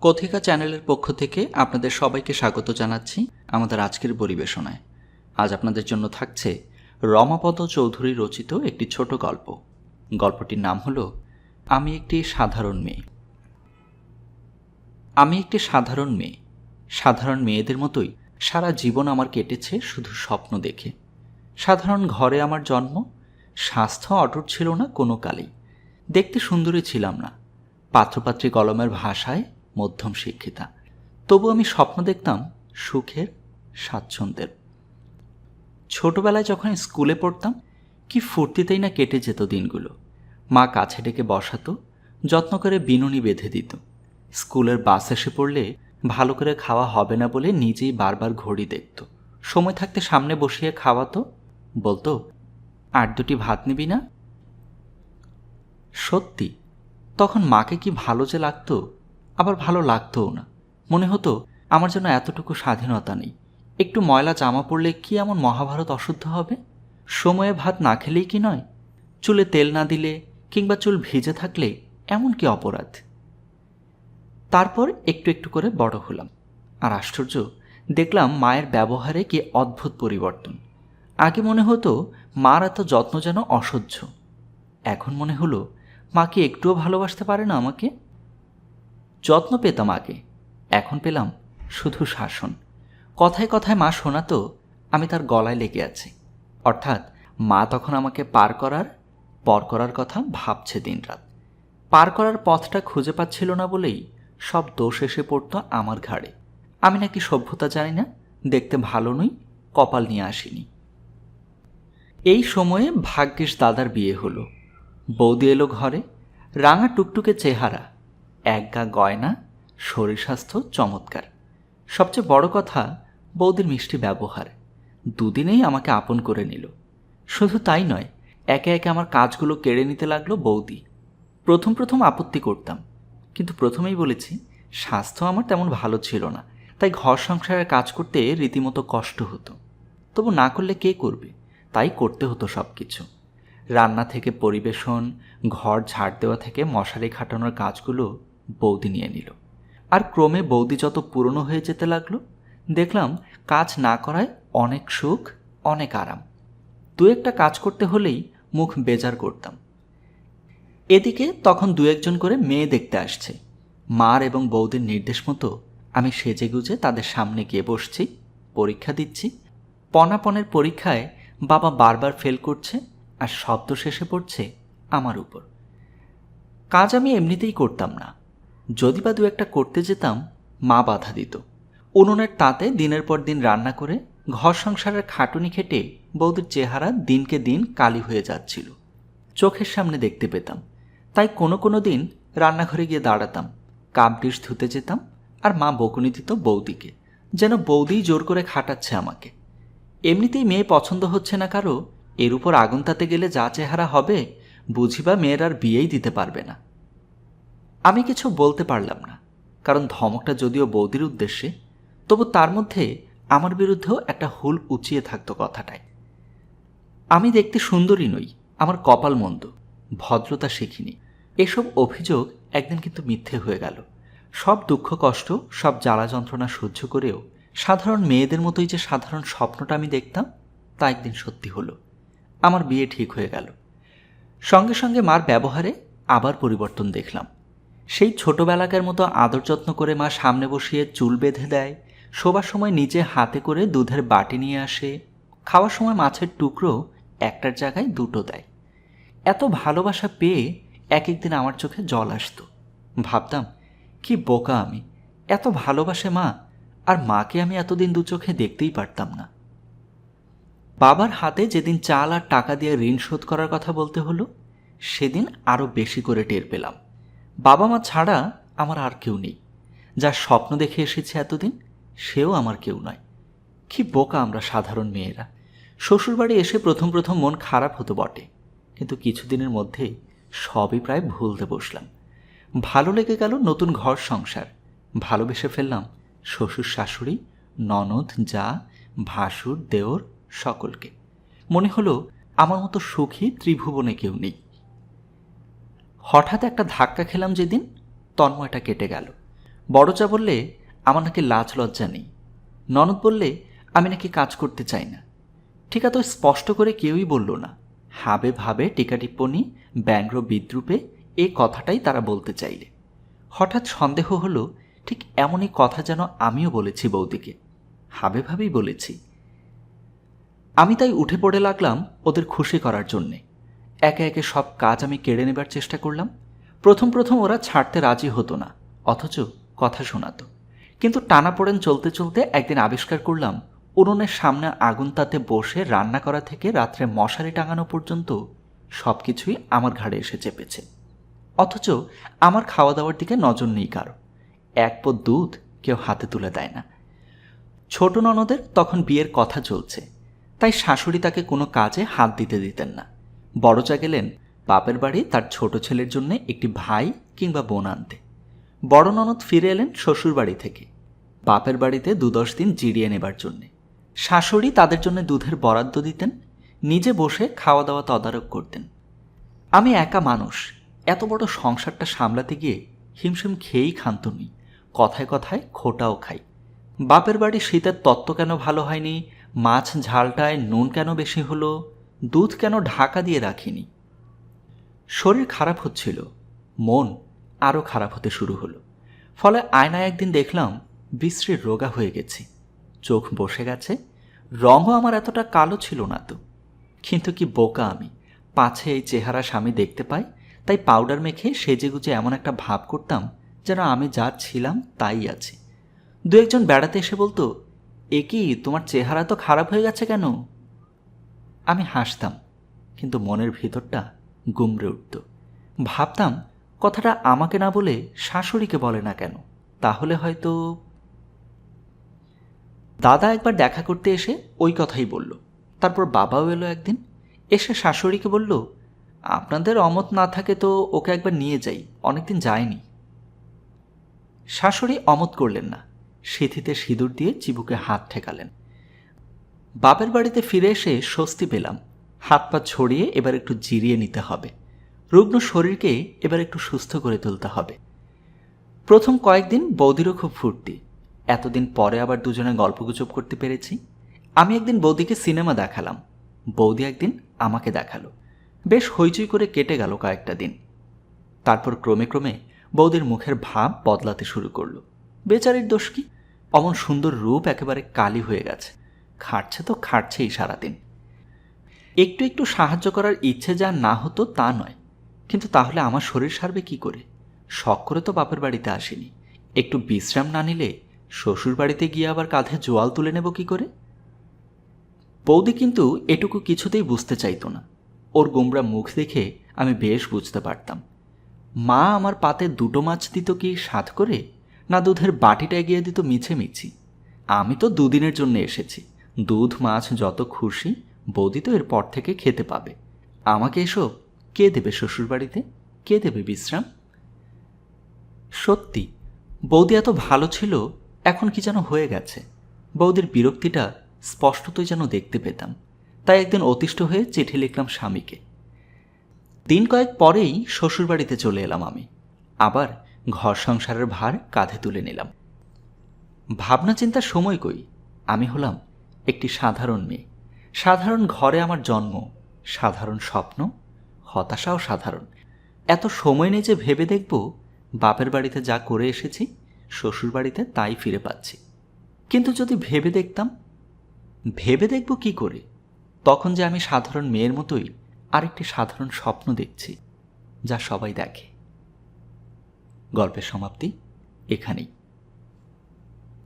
কথিকা চ্যানেলের পক্ষ থেকে আপনাদের সবাইকে স্বাগত জানাচ্ছি আমাদের আজকের পরিবেশনায়। আজ আপনাদের জন্য থাকছে রমাপদ চৌধুরী রচিত একটি ছোট গল্প। গল্পটির নাম হলো, আমি একটি সাধারণ মেয়ে। আমি একটি সাধারণ মেয়ে। সাধারণ মেয়েদের মতোই সারা জীবন আমার কেটেছে শুধু স্বপ্ন দেখে। সাধারণ ঘরে আমার জন্ম, স্বাস্থ্য অটুট ছিল না কোনো কালেই। দেখতে সুন্দরী ছিলাম না। পাত্রপাত্রী কলমের ভাষায় মধ্যম শিক্ষিতা। তবু আমি স্বপ্ন দেখতাম সুখের স্বাচ্ছন্দ্যের ছোটবেলায় যখন স্কুলে পড়তাম, কি ফুর্তিতেই না কেটে যেত দিনগুলো। মা কাছে ডেকে বসাতো, যত্ন করে বিনুনি বেঁধে দিত। স্কুলের বাস এসে পড়লে ভালো করে খাওয়া হবে না বলে নিজেই বারবার ঘড়ি দেখত। সময় থাকতে সামনে বসিয়ে খাওয়াতো, বলতো আর দুটি ভাত নিবি না? সত্যি, তখন মাকে কি ভালো যে লাগতো আবার ভালো লাগতোও না। মনে হতো আমার জন্য এতটুকু স্বাধীনতা নেই। একটু ময়লা জামা পরলে কি এমন মহাভারত অশুদ্ধ হবে? সময়ে ভাত না খেলেই কি নয়? চুলে তেল না দিলে কিংবা চুল ভিজে থাকলে এমন কি অপরাধ? তারপর একটু একটু করে বড় হলাম। আর আশ্চর্য, দেখলাম মায়ের ব্যবহারে কি অদ্ভুত পরিবর্তন। আগে মনে হতো মার এত যত্ন যেন অসহ্য। এখন মনে হলো, মা কি একটুও ভালোবাসতে পারে না আমাকে? যত্ন পেতাম আগে। এখন পেলাম শুধু শাসন। কথায় কথায় মা শোনাতো আমি তার গলায় লেগে আছি। অর্থাৎ মা তখন আমাকে পার করার, পর করার কথা ভাবছে দিনরাত। পার করার পথটা খুঁজে পাচ্ছিল না বলেই সব দোষ এসে পড়তো আমার ঘাড়ে। আমি নাকি সভ্যতা জানি না, দেখতে ভালো নই, কপাল নিয়ে আসিনি। এই সময়ে ভাগ্যেশ দাদার বিয়ে হলো। বৌদি এলো ঘরে, রাঙা টুকটুকে চেহারা এক গা গয়না, শরীর স্বাস্থ্য চমৎকার। সবচেয়ে বড় কথা, বৌদির মিষ্টি ব্যবহার। দুদিনেই আমাকে আপন করে নিল। শুধু তাই নয়, একে একে আমার কাজগুলো কেড়ে নিতে লাগল বৌদি। প্রথম প্রথম আপত্তি করতাম, কিন্তু প্রথমেই বলেছি, স্বাস্থ্য আমার তেমন ভালো ছিল না, তাই ঘর সংসারের কাজ করতে রীতিমতো কষ্ট হতো। তবু না করলে কে করবে? তাই করতে হতো সব কিছু রান্না থেকে পরিবেশন, ঘর ঝাড় দেওয়া থেকে মশারি খাটানোর কাজগুলো বৌদি নিয়ে নিল। আর ক্রমে বৌদি যত পুরনো হয়ে যেতে লাগল, দেখলাম কাজ না করায় অনেক সুখ, অনেক আরাম। দু একটা কাজ করতে হলেই মুখ বেজার করতাম। এদিকে তখন দু একজন করে মেয়ে দেখতে আসছে। মার এবং বৌদির নির্দেশ মতো আমি সেজে গুজে তাদের সামনে গিয়ে বসছি, পরীক্ষা দিচ্ছি। পনাপনের পরীক্ষায় বাবা বারবার ফেল করছে আর শব্দ শেষে পড়ছে আমার উপর। কাজ আমি এমনিতেই করতাম না। যদি বা দু একটা করতে যেতাম, মা বাধা দিত। উনুনের তাতে দিনের পর দিন রান্না করে ঘর সংসারের খাটুনি খেটে বৌদির চেহারা দিনকে দিন কালি হয়ে যাচ্ছিল। চোখের সামনে দেখতে পেতাম। তাই কোনো কোনো দিন রান্নাঘরে গিয়ে দাঁড়াতাম, কাপ ডিশ ধুতে যেতাম আর মা বকুনি দিত বৌদিকে, যেন বৌদিই জোর করে খাটাচ্ছে আমাকে। এমনিতেই মেয়ে পছন্দ হচ্ছে না কারও, এর উপর আগুন তাতে গেলে যা চেহারা হবে বুঝিবা মেয়ের আর বিয়েই দিতে পারবে না। আমি কিছু বলতে পারলাম না, কারণ ধমকটা যদিও বৌদির উদ্দেশ্যে, তবু তার মধ্যে আমার বিরুদ্ধেও একটা হুল উঁচিয়ে থাকতো কথাটায়। আমি দেখতে সুন্দরী নই, আমার কপাল মন্দ, ভদ্রতা শিখিনি। এসব অভিযোগ একদিন কিন্তু মিথ্যে হয়ে গেল। সব দুঃখ কষ্ট, সব জ্বালা যন্ত্রণা সহ্য করেও সাধারণ মেয়েদের মতোই যে সাধারণ স্বপ্নটা আমি দেখতাম, তা একদিন সত্যি হলো। আমার বিয়ে ঠিক হয়ে গেল। সঙ্গে সঙ্গে মার ব্যবহারে আবার পরিবর্তন দেখলাম। সেই ছোটবেলাকার মতো আদর যত্ন করে মা সামনে বসিয়ে চুল বেঁধে দেয়, শোবার সময় নিজে হাতে করে দুধের বাটি নিয়ে আসে, খাওয়ার সময় মাছের টুকরো একটার জায়গায় দুটো দেয়। এত ভালোবাসা পেয়ে এক একদিন আমার চোখে জল আসতো। ভাবতাম, কি বোকা আমি, এত ভালোবাসে মা, আর মাকে আমি এতদিন দু চোখে দেখতেই পারতাম না। বাবার হাতে যেদিন চাল আর টাকা দিয়ে ঋণ শোধ করার কথা বলতে হলো, সেদিন আরও বেশি করে টের পেলাম। বাবা মা ছাড়া আমার আর কেউ নেই। যার স্বপ্ন দেখে এসেছে এতদিন, সেও আমার কেউ নয়। কি বোকা আমরা সাধারণ মেয়েরা। শ্বশুরবাড়ি এসে প্রথম প্রথম মন খারাপ হতো বটে। কিন্তু কিছুদিনের মধ্যেই সবই প্রায় ভুলতে বসলাম। ভালো লেগে গেল নতুন ঘর সংসার। ভালোবেসে ফেললাম শ্বশুর, শাশুড়ি, ননদ, যা, ভাসুর, দেওর, সকলকে। মনে হলো আমার মতো সুখী ত্রিভুবনে কেউ নেই। হঠাৎ একটা ধাক্কা খেলাম যেদিন তন্ময়টা কেটে গেল। বড় চা বললে, আমার নাকি লাজ লজ্জা নেই। ননদ বললে, আমি নাকি কাজ করতে চাই না। ঠিক এত স্পষ্ট করে কেউই বলল না। হাবে ভাবে টিকা টিপ্পণী ব্যঙ্গ্র বিদ্রুপে এ কথাটাই তারা বলতে চাইলে। হঠাৎ সন্দেহ হলো, ঠিক এমনই কথা যেন আমিও বলেছি বৌদিকে। হাবে ভাবেই বলেছি। আমি তাই উঠে পড়ে লাগলাম ওদের খুশি করার জন্যে। একে একে সব কাজ আমি কেড়ে নেবার চেষ্টা করলাম। প্রথম প্রথম ওরা ছাড়তে রাজি হতো না, অথচ কথা শোনাতো। কিন্তু টানাপোড়েন চলতে চলতে একদিন আবিষ্কার করলাম, উনুনের সামনে আগুন তাতে বসে রান্না করা থেকে রাত্রে মশারি টাঙানো পর্যন্ত সব কিছুই আমার ঘাড়ে এসে চেপেছে। অথচ আমার খাওয়া দাওয়ার দিকে নজর নেই কারও। এক পদ দুধ কেউ হাতে তুলে দেয় না। ছোট ননদের তখন বিয়ের কথা চলছে, তাই শাশুড়ি তাকে কোনো কাজে হাত দিতে দিতেন না। বড়চা গেলেন বাপের বাড়ি তার ছোট ছেলের জন্য একটি ভাই কিংবা বোন আনতে। বড় ননদ ফিরে এলেন শ্বশুর বাড়ি থেকে। বাপের বাড়িতে দু দশ দিন জিরিয়ে নেবার জন্যে। শাশুড়ি তাদের জন্য দুধের বরাদ্দ দিতেন, নিজে বসে খাওয়া দাওয়া তদারক করতেন। আমি একা মানুষ, এত বড় সংসারটা সামলাতে গিয়ে হিমশিম খেয়েই ক্ষান্ত নই কথায় কথায় খোটাও খাই। বাপের বাড়ি শীতের তত্ত্ব কেন ভালো হয়নি, মাছ ঝালটায় নুন কেন বেশি হলো দুধ কেন ঢাকা দিয়ে রাখিনি? শরীর খারাপ হচ্ছিল, মন আরও খারাপ হতে শুরু হলো। ফলে আয়নায় একদিন দেখলাম বিশ্রীর রোগা হয়ে গেছি। চোখ বসে গেছে, রঙও আমার এতটা কালো ছিল না তো। কিন্তু কি বোকা আমি, পাছে এই চেহারা স্বামী দেখতে পাই, তাই পাউডার মেখে সেজেগুজে এমন একটা ভাব করতাম যেন আমি যা ছিলাম তাই আছি। দু একজন বেড়াতে এসে বলতো এ কি তোমার চেহারা তো খারাপ হয়ে গেছে কেন? আমি হাসতাম, কিন্তু মনের ভিতরটা গুমড়ে উঠত। ভাবতাম, কথাটা আমাকে না বলে শাশুড়িকে বলে না কেন, তাহলে হয়তো দাদা একবার দেখা করতে এসে ওই কথাই বলল। তারপর বাবাও এলো একদিন, এসে শাশুড়িকে বলল, আপনাদের অমত না থাকে তো ওকে একবার নিয়ে যাই, অনেকদিন যায়নি। শাশুড়ি অমত করলেন না, সিথিতে সিঁদুর দিয়ে চিবুকে হাত ঠেকালেন। বাপের বাড়িতে ফিরে এসে স্বস্তি পেলাম। হাত পা ছড়িয়ে এবার একটু জিরিয়ে নিতে হবে। রুগ্ন শরীরকে এবার একটু সুস্থ করে তুলতে হবে। প্রথম কয়েকদিন বৌদিরও খুব ফুর্তি। এতদিন পরে আবার দুজনে গল্পগুজব করতে পেরেছি। আমি একদিন বৌদিকে সিনেমা দেখালাম। বৌদি একদিন আমাকে দেখাল। বেশ হইচই করে কেটে গেল কয়েকটা দিন। তারপর ক্রমে ক্রমে বৌদির মুখের ভাব বদলাতে শুরু করল। বেচারির দোষ কি? অমন সুন্দর রূপ একেবারে কালি হয়ে গেছে। খাটছে তো খাটছেই সারাদিন। একটু একটু সাহায্য করার ইচ্ছে যা না হতো তা নয়। কিন্তু তাহলে আমার শরীর সারবে কি করে? শখ করে তো বাপের বাড়িতে আসেনি। একটু বিশ্রাম না নিলে শ্বশুর বাড়িতে গিয়ে আবার কাঁধে জোয়াল তুলে নেব কি করে? বৌদি কিন্তু এটুকু কিছুতেই বুঝতে চাইতো না। ওর গোমরা মুখ দেখে আমি বেশ বুঝতে পারতাম। মা আমার পাতে দুটো মাছ দিত কি স্বাদ করে, না দুধের বাটিটা এগিয়ে দিত মিছে মিছি আমি তো দুদিনের জন্য এসেছি। দুধ, মাছ যত খুশি, বৌদি তো এরপর থেকে খেতে পাবে। আমাকে এসব কে দেবে শ্বশুরবাড়িতে? কে দেবে বিশ্রাম? সত্যি, বৌদি এত ভালো ছিল, এখন কি যেন হয়ে গেছে। বৌদির বিরক্তিটা স্পষ্টতই যেন দেখতে পেতাম। তাই একদিন অতিষ্ঠ হয়ে চিঠি লিখলাম স্বামীকে। দিন কয়েক পরেই শ্বশুরবাড়িতে চলে এলাম আমি। আবার ঘর সংসারের ভার কাঁধে তুলে নিলাম। ভাবনা চিন্তার সময় কই? আমি হলাম একটি সাধারণ মেয়ে। সাধারণ ঘরে আমার জন্ম, সাধারণ স্বপ্ন, হতাশাও সাধারণ। এত সময় নেই যে ভেবে দেখব বাপের বাড়িতে যা করে এসেছি, শ্বশুর বাড়িতে তাই ফিরে পাচ্ছি। কিন্তু যদি ভেবে দেখতাম, ভেবে দেখব কি করে? তখন যে আমি সাধারণ মেয়ের মতোই আরেকটি সাধারণ স্বপ্ন দেখছি, যা সবাই দেখে। গল্পের সমাপ্তি এখানেই।